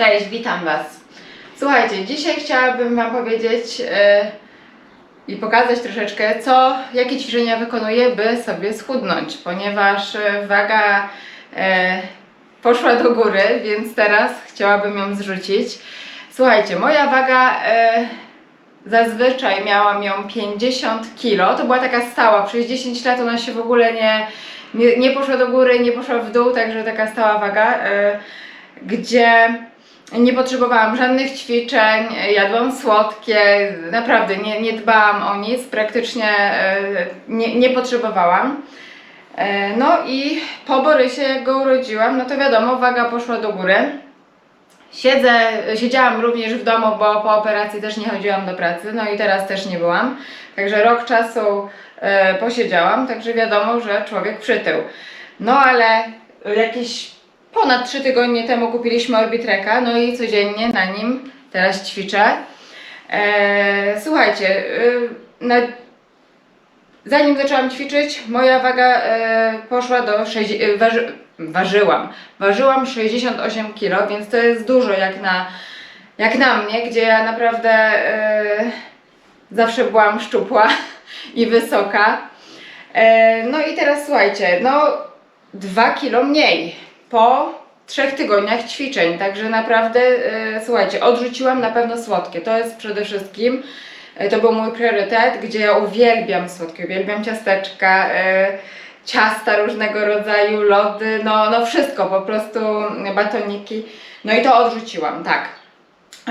Cześć, witam Was. Słuchajcie, dzisiaj chciałabym Wam powiedzieć e, i pokazać troszeczkę, co, jakie ćwiczenia wykonuję, by sobie schudnąć, ponieważ e, waga e, poszła do góry, więc teraz chciałabym ją zrzucić. Słuchajcie, moja waga e, zazwyczaj miałam ją 50 kg, to była taka stała, przez 10 lat ona się w ogóle nie, nie, nie poszła do góry, nie poszła w dół, także taka stała waga, e, gdzie nie potrzebowałam żadnych ćwiczeń, jadłam słodkie, naprawdę nie, nie dbałam o nic, praktycznie e, nie, nie potrzebowałam. E, No i po Borysie, jak go urodziłam, no to wiadomo, waga poszła do góry. Siedzę, siedziałam również w domu, bo po operacji też nie chodziłam do pracy, no i teraz też nie byłam. Także rok czasu e, posiedziałam, także wiadomo, że człowiek przytył. No ale jakieś ponad 3 tygodnie temu kupiliśmy Orbitreka, no i codziennie na nim teraz ćwiczę. E, słuchajcie, y, na, zanim zaczęłam ćwiczyć, moja waga e, poszła do 6, e, waży, ważyłam, ważyłam 68 kg, więc to jest dużo jak na, jak na mnie, gdzie ja naprawdę e, zawsze byłam szczupła i wysoka. E, no i teraz słuchajcie, no 2 kilo mniej po trzech tygodniach ćwiczeń, także naprawdę e, słuchajcie, odrzuciłam na pewno słodkie, to jest przede wszystkim, e, to był mój priorytet, gdzie ja uwielbiam słodkie, uwielbiam ciasteczka, e, ciasta różnego rodzaju, lody, no, no wszystko, po prostu batoniki, no i to odrzuciłam, tak.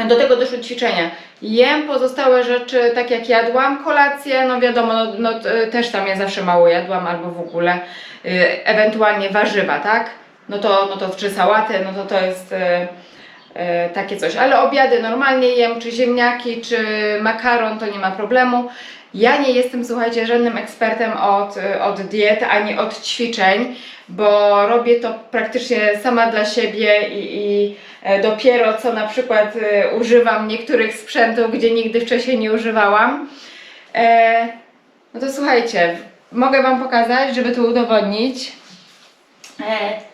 Do tego doszły ćwiczenia. Jem pozostałe rzeczy tak jak jadłam. Kolację, no wiadomo, no, no, t- też tam ja zawsze mało jadłam albo w ogóle. Y, ewentualnie warzywa, tak? No to, no to czy sałatę, no to to jest y, y, takie coś. Ale obiady normalnie jem, czy ziemniaki, czy makaron, to nie ma problemu. Ja nie jestem, słuchajcie, żadnym ekspertem od, od diet ani od ćwiczeń, bo robię to praktycznie sama dla siebie i, i e, dopiero co na przykład e, używam niektórych sprzętów, gdzie nigdy wcześniej nie używałam. E, no to słuchajcie, mogę Wam pokazać, żeby to udowodnić. E,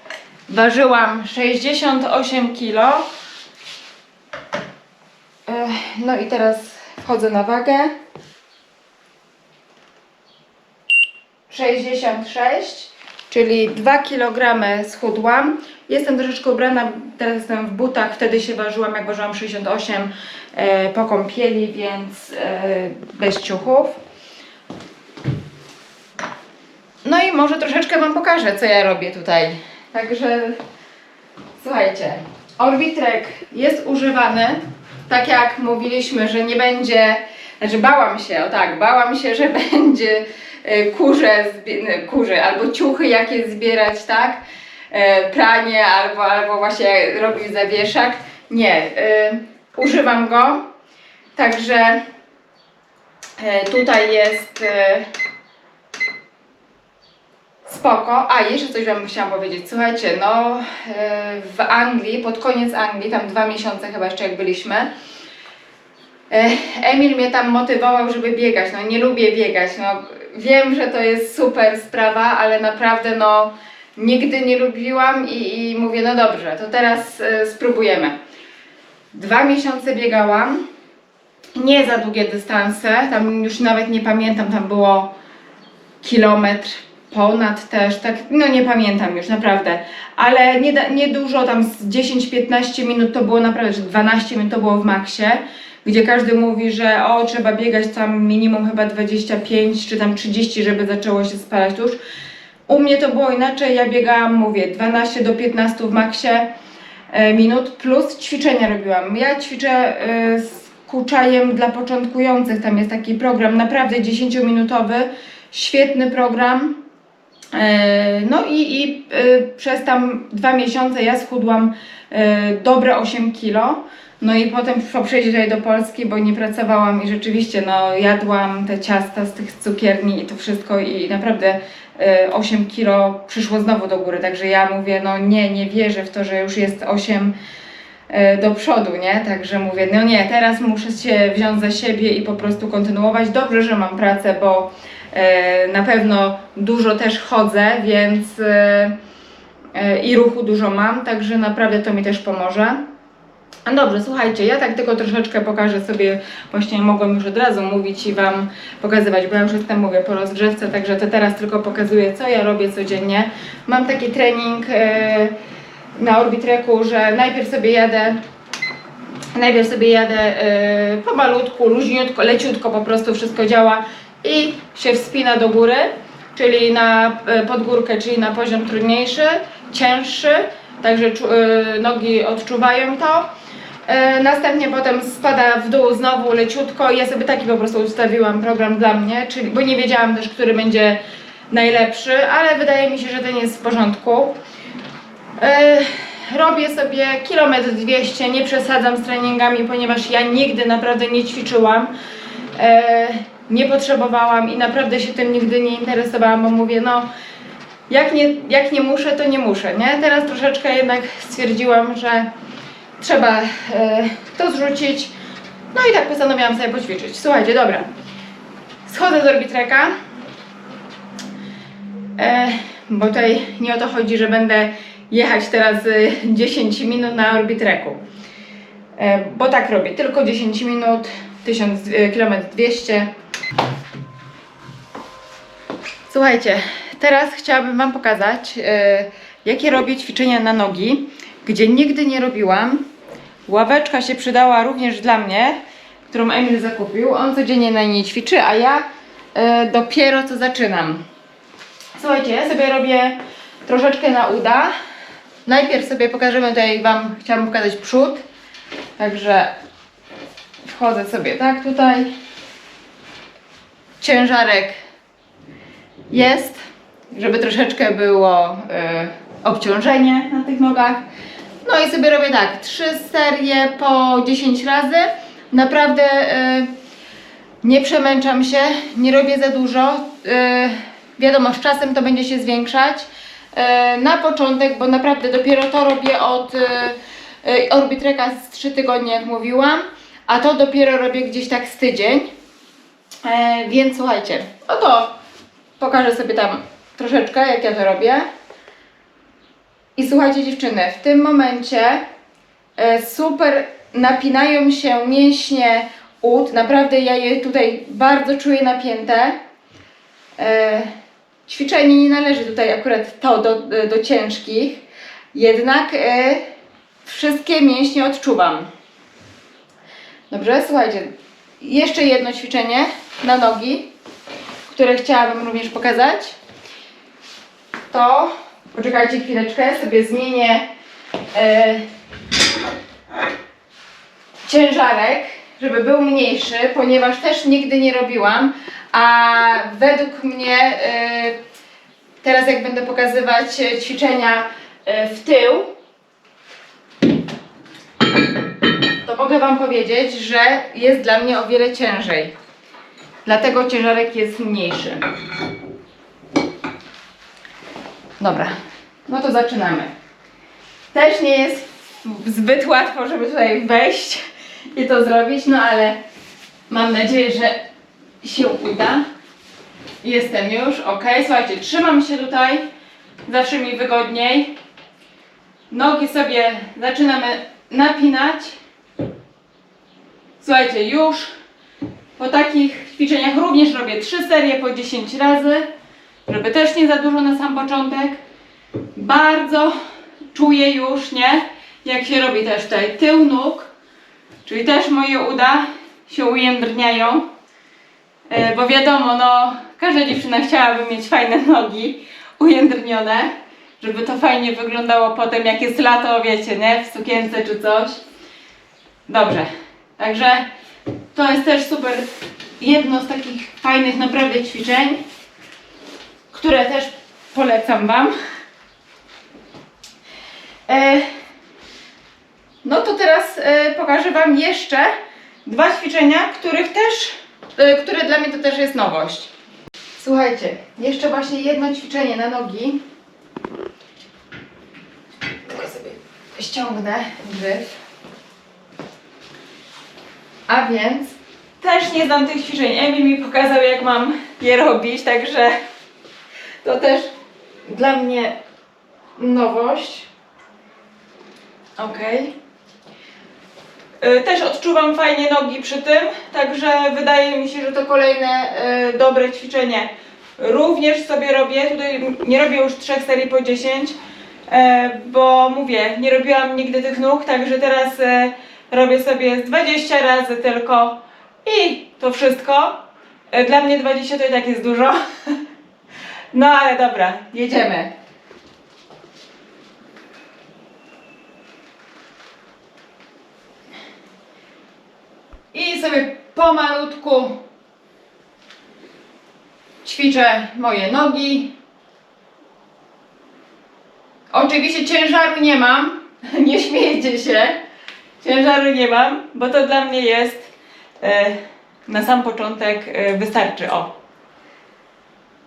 ważyłam 68 kg. No i teraz wchodzę na wagę. 66, czyli 2 kg schudłam. Jestem troszeczkę ubrana, teraz jestem w butach, wtedy się ważyłam, jak ważyłam 68 e, po kąpieli, więc e, bez ciuchów. No i może troszeczkę Wam pokażę, co ja robię tutaj. Także słuchajcie, Orbitrek jest używany, tak jak mówiliśmy, że nie będzie, znaczy bałam się, o tak, bałam się, że będzie e, kurze, e, kurze albo ciuchy jakieś zbierać, tak? E, Pranie albo, albo właśnie robić zawieszak. Nie, używam go, także tutaj jest Spoko. A, jeszcze coś Wam chciałam powiedzieć. Słuchajcie, no e, w Anglii, pod koniec Anglii, tam dwa miesiące chyba jeszcze jak byliśmy, e, Emil mnie tam motywował, żeby biegać. No nie lubię biegać. No wiem, że to jest super sprawa, ale naprawdę no nigdy nie lubiłam i, i mówię, no dobrze, to teraz e, spróbujemy. Dwa miesiące biegałam. Nie za długie dystanse, tam już nawet nie pamiętam, tam było kilometr ponad też, tak, no nie pamiętam już naprawdę, ale nie, nie dużo, tam z 10-15 minut to było naprawdę, że 12 minut to było w maksie, gdzie każdy mówi, że o, trzeba biegać tam minimum chyba 25 czy tam 30, żeby zaczęło się spalać tusz. U mnie to było inaczej, ja biegałam, mówię, 12 do 15 w maksie e, minut, plus ćwiczenia robiłam. Ja ćwiczę e, z kuczajem dla początkujących, tam jest taki program, naprawdę 10-minutowy, świetny program. E, No i, i e, przez tam dwa miesiące ja schudłam e, dobre 8 kilo. No i potem po przyjeździe do Polski, bo nie pracowałam i rzeczywiście no, jadłam te ciasta z tych cukierni i to wszystko i naprawdę e, 8 kilo przyszło znowu do góry. Także ja mówię, no nie, nie wierzę w to, że już jest 8 e, do przodu, nie? Także mówię, no nie, teraz muszę się wziąć za siebie i po prostu kontynuować. Dobrze, że mam pracę, bo na pewno dużo też chodzę, więc e, e, i ruchu dużo mam, także naprawdę to mi też pomoże. Dobrze, słuchajcie, ja tak tylko troszeczkę pokażę sobie, właśnie mogłam już od razu mówić i Wam pokazywać, bo ja już jestem, mówię, po rozgrzewce, także to teraz tylko pokazuję, co ja robię codziennie. Mam taki trening e, na Orbitreku, że najpierw sobie jadę Najpierw sobie jadę y, pomalutku, luźniutko, leciutko po prostu wszystko działa i się wspina do góry, czyli na y, podgórkę, czyli na poziom trudniejszy, cięższy, także y, nogi odczuwają to. Y, następnie potem spada w dół znowu leciutko ja sobie taki po prostu ustawiłam program dla mnie, czyli, bo nie wiedziałam też, który będzie najlepszy, ale wydaje mi się, że ten jest w porządku. E, Robię sobie kilometr 200, nie przesadzam z treningami, ponieważ ja nigdy naprawdę nie ćwiczyłam. E, Nie potrzebowałam i naprawdę się tym nigdy nie interesowałam, bo mówię, no jak nie, jak nie muszę, to nie muszę, nie? Teraz troszeczkę jednak stwierdziłam, że trzeba e, to zrzucić. No i tak postanowiłam sobie poćwiczyć. Słuchajcie, dobra. Schodzę z orbitreka. E, bo tutaj nie o to chodzi, że będę jechać teraz y, 10 minut na orbitreku. E, bo tak robię, tylko 10 minut, 1000 km 200. Słuchajcie, teraz chciałabym Wam pokazać, e, jakie robię ćwiczenia na nogi, gdzie nigdy nie robiłam. Ławeczka się przydała również dla mnie, którą Emil zakupił. On codziennie na niej ćwiczy, a ja e, dopiero co zaczynam. Słuchajcie, ja sobie robię troszeczkę na uda. Najpierw sobie pokażemy tutaj Wam, chciałam pokazać przód. Także wchodzę sobie tak tutaj. Ciężarek jest, żeby troszeczkę było y, obciążenie na tych nogach. No i sobie robię tak, trzy serie po 10 razy. Naprawdę y, nie przemęczam się, nie robię za dużo. Yy, wiadomo, z czasem to będzie się zwiększać. Yy, na początek, bo naprawdę dopiero to robię od yy, yy, Orbitreka z 3 tygodnie, jak mówiłam, a to dopiero robię gdzieś tak z tydzień. Yy, więc słuchajcie, oto pokażę sobie tam troszeczkę, jak ja to robię. I słuchajcie dziewczyny, w tym momencie e, super napinają się mięśnie ud. Naprawdę ja je tutaj bardzo czuję napięte. E, ćwiczenie nie należy tutaj akurat to do, do ciężkich, jednak e, wszystkie mięśnie odczuwam. Dobrze, słuchajcie, jeszcze jedno ćwiczenie na nogi, które chciałabym również pokazać. To, poczekajcie chwileczkę, sobie zmienię e, ciężarek, żeby był mniejszy, ponieważ też nigdy nie robiłam, a według mnie e, teraz jak będę pokazywać e, ćwiczenia e, w tył, to mogę Wam powiedzieć, że jest dla mnie o wiele ciężej. Dlatego ciężarek jest mniejszy. Dobra, no to zaczynamy. Też nie jest zbyt łatwo, żeby tutaj wejść i to zrobić, no ale mam nadzieję, że się uda. Jestem już, ok. Słuchajcie, trzymam się tutaj, zawsze mi wygodniej. Nogi sobie zaczynamy napinać. Słuchajcie, już po takich ćwiczeniach również robię 3 serie po 10 razy, żeby też nie za dużo na sam początek. Bardzo czuję już, nie? Jak się robi też tutaj tył nóg, czyli też moje uda się ujędrniają. E, bo wiadomo, no, każda dziewczyna chciałaby mieć fajne nogi, ujędrnione, żeby to fajnie wyglądało potem, jak jest lato, wiecie, nie? W sukience czy coś. Dobrze, także to jest też super, jedno z takich fajnych naprawdę ćwiczeń, które też polecam Wam. E, no to teraz e, pokażę Wam jeszcze dwa ćwiczenia, których też, e, które dla mnie to też jest nowość. Słuchajcie, jeszcze właśnie jedno ćwiczenie na nogi. Tylko sobie ściągnę gryf. A więc też nie znam tych ćwiczeń. Emil mi pokazał, jak mam je robić, także to też dla mnie nowość. Ok. Y, Też odczuwam fajnie nogi przy tym, także wydaje mi się, że to kolejne y, dobre ćwiczenie. Również sobie robię, tutaj nie robię już trzech serii po 10, e, bo mówię, nie robiłam nigdy tych nóg, także teraz e, robię sobie z 20 razy tylko i to wszystko. E, Dla mnie 20 to i tak jest dużo. No ale dobra, jedziemy. I sobie pomalutku ćwiczę moje nogi. Oczywiście ciężaru nie mam, nie śmiejcie się. Ciężaru nie mam, bo to dla mnie jest e, na sam początek e, wystarczy. O,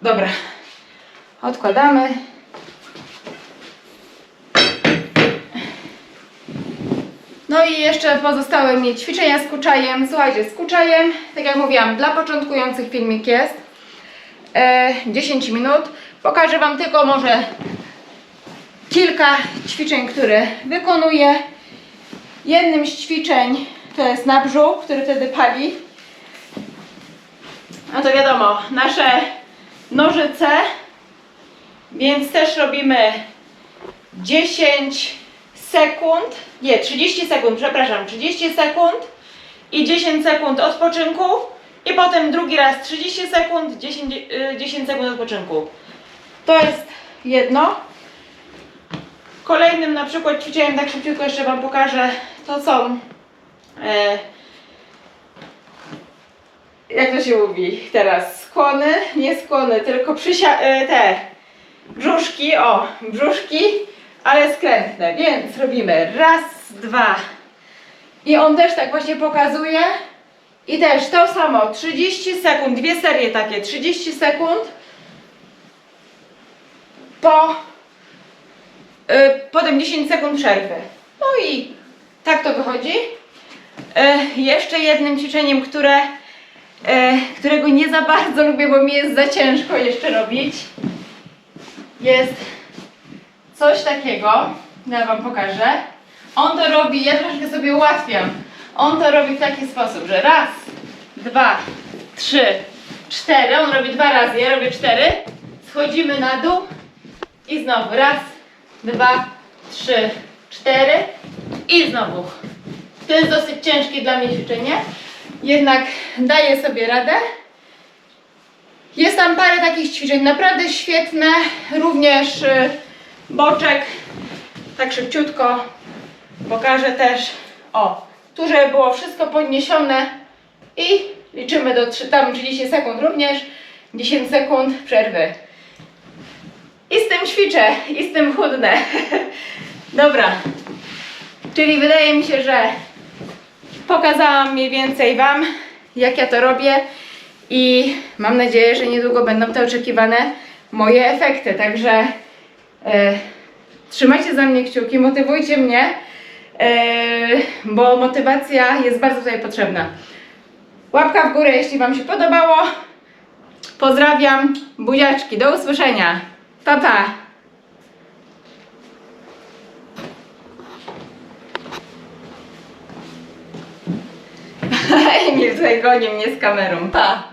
Dobra, odkładamy. No i jeszcze pozostałe mi ćwiczenia z kuczajem. Słuchajcie, z kuczajem, tak jak mówiłam, dla początkujących filmik jest e, 10 minut. Pokażę Wam tylko może kilka ćwiczeń, które wykonuję. Jednym z ćwiczeń to jest na brzuch, który wtedy pali. No to wiadomo, nasze nożyce, więc też robimy 10 sekund, nie, 30 sekund, przepraszam, 30 sekund i 10 sekund odpoczynku i potem drugi raz 30 sekund, 10, y, 10 sekund odpoczynku. To jest jedno. Kolejnym na przykład ćwiczeniem, tak szybciutko jeszcze Wam pokażę, to są e, jak to się mówi teraz? Skłony, nie skłony, tylko przysia- e, te brzuszki, o, brzuszki, ale skrętne, więc robimy raz, dwa i on też tak właśnie pokazuje i też to samo, 30 sekund, dwie serie takie, 30 sekund po potem 10 sekund przerwy. No i tak to wychodzi. E, jeszcze jednym ćwiczeniem, które, e, którego nie za bardzo lubię, bo mi jest za ciężko jeszcze robić, jest coś takiego. Ja Wam pokażę. On to robi, ja troszkę sobie ułatwiam. On to robi w taki sposób, że raz, dwa, trzy, cztery. On robi dwa razy, ja robię cztery. Schodzimy na dół i znowu raz, dwa, trzy, cztery i znowu. To jest dosyć ciężkie dla mnie ćwiczenie, jednak daję sobie radę. Jest tam parę takich ćwiczeń naprawdę świetne, również y, boczek, tak szybciutko pokażę też. O, tu żeby było wszystko podniesione i liczymy do trzy- tam 30 sekund również, 10 sekund przerwy. I z tym ćwiczę, i z tym chudnę. Dobra, czyli wydaje mi się, że pokazałam mniej więcej Wam, jak ja to robię i mam nadzieję, że niedługo będą te oczekiwane moje efekty. Także e, trzymajcie za mnie kciuki, motywujcie mnie, e, bo motywacja jest bardzo tutaj potrzebna. Łapka w górę, jeśli Wam się podobało. Pozdrawiam, buziaczki, do usłyszenia. Pa, pa. Emil tutaj goni mnie z kamerą. Pa!